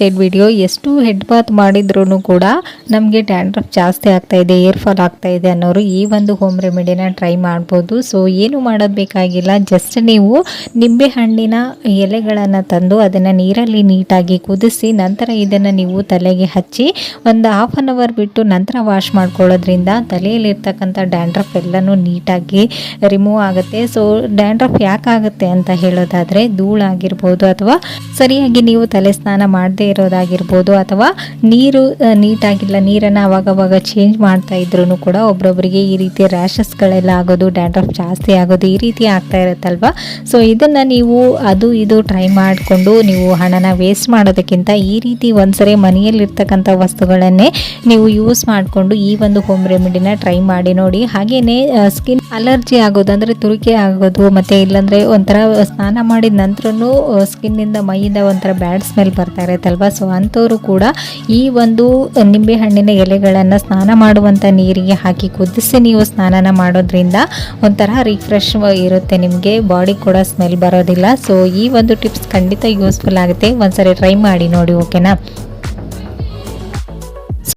Style video ಎಷ್ಟು head bath ಮಾಡಿದ್ರೂ ಕೂಡ ನಮಗೆ ಡ್ಯಾಂಡ್ರಫ್ ಜಾಸ್ತಿ ಆಗ್ತಾ ಇದೆ ಏರ್ ಫಾಲ್ ಆಗ್ತಾ ಇದೆ ಅನ್ನೋರು ಈ ಒಂದು ಹೋಮ್ ರೆಮಿಡಿನ ಟ್ರೈ ಮಾಡ್ಬೋದು. ಸೊ ಏನು ಮಾಡೋದು ಜಸ್ಟ್ ನೀವು ನಿಂಬೆ ಹಣ್ಣಿನ ಎಲೆಗಳನ್ನು ತಂದು ಅದನ್ನು ನೀರಲ್ಲಿ ನೀಟಾಗಿ ಕುದಿಸಿ ನಂತರ ಇದನ್ನು ನೀವು ತಲೆಗೆ ಹಚ್ಚಿ ಒಂದು ಹಾಫ್ ಆನ್ ಅವರ್ ಬಿಟ್ಟು ನಂತರ ವಾಶ್ ಮಾಡ್ಕೊಳ್ಳೋದ್ರಿಂದ ತಲೆಯಲ್ಲಿರ್ತಕ್ಕಂಥ ಡ್ಯಾಂಡ್ರಫ್ ಎಲ್ಲನೂ ನೀಟಾಗಿ ರಿಮೂವ್ ಆಗುತ್ತೆ. ಸೊ ಡ್ಯಾಂಡ್ರಫ್ ಯಾಕಾಗುತ್ತೆ ಅಂತ ಹೇಳೋದಾದರೆ ಧೂಳಾಗಿರ್ಬೋದು ಅಥವಾ ಸರಿಯಾಗಿ ನೀವು ತಲೆ ಸ್ನಾನ ಮಾಡದೇ ಇರೋದಾಗಿರ್ಬೋದು ಅಥವಾ ನೀರು ನೀಟಾಗಿಲ್ಲ, ನೀರನ್ನು ಅವಾಗವಾಗ ಚೇಂಜ್ ಮಾಡ್ತಾ ಇದ್ರೂ ಕೂಡ ಒಬ್ಬೊಬ್ಬರಿಗೆ ಈ ರೀತಿ ರ್ಯಾಷಸ್ಗಳೆಲ್ಲ ಆಗೋದು ಡ್ಯಾಂಡ್ರಫ್ ಜಾಸ್ತಿ ಆಗೋದು ಈ ರೀತಿ ಆಗ್ತಾ ಇರುತ್ತಲ್ವ? ಸೊ ಇದನ್ನು ನೀವು ಅದು ಇದು ಟ್ರೈ ಮಾಡಿಕೊಂಡು ನೀವು ಹಣನ ವೇಸ್ಟ್ ಮಾಡೋದಕ್ಕಿಂತ ಈ ರೀತಿ ಒಂದ್ಸರಿ ಮನೆಯಲ್ಲಿರ್ತಕ್ಕಂಥ ವಸ್ತುಗಳನ್ನೇ ನೀವು ಯೂಸ್ ಮಾಡಿಕೊಂಡು ಈ ಒಂದು ಹೋಮ್ ರೆಮಿಡಿನ ಟ್ರೈ ಮಾಡಿ ನೋಡಿ. ಹಾಗೆಯೇ ಸ್ಕಿನ್ ಅಲರ್ಜಿ ಆಗೋದು ಅಂದರೆ ತುರಿಕೆ ಆಗೋದು, ಮತ್ತು ಇಲ್ಲಾಂದರೆ ಒಂಥರ ಸ್ನಾನ ಮಾಡಿದ ನಂತರನೂ ಸ್ಕಿನ್ನಿಂದ ಮೈಯಿಂದ ಒಂಥರ ಬ್ಯಾಡ್ ಸ್ಮೆಲ್ ಬರ್ತಾ ಇರುತ್ತಲ್ವ? ಸೊ ಅಂಥವರು ಕೂಡ ಈ ಒಂದು ನಿಂಬೆ ಹಣ್ಣಿನ ಎಲೆಗಳನ್ನು ಸ್ನಾನ ಮಾಡುವಂಥ ನೀರಿಗೆ ಹಾಕಿ ಕುದಿಸಿ ನೀವು ಸ್ನಾನನ ಮಾಡೋದ್ರಿಂದ ಒಂಥರ ರಿಫ್ರೆಶ್ ಇರುತ್ತೆ, ನಿಮಗೆ ಬಾಡಿ ಕೂಡ ಸ್ಮೆಲ್ ಬರೋದಿಲ್ಲ. ಸೊ ಈ ಒಂದು ಟಿಪ್ಸ್ ಖಂಡಿತ ಯೂಸ್ಫುಲ್ ಆಗುತ್ತೆ. ಒಂದ್ಸರಿ ಟ್ರೈ ಮಾಡಿ ನೋಡಿ ಓಕೆನಾ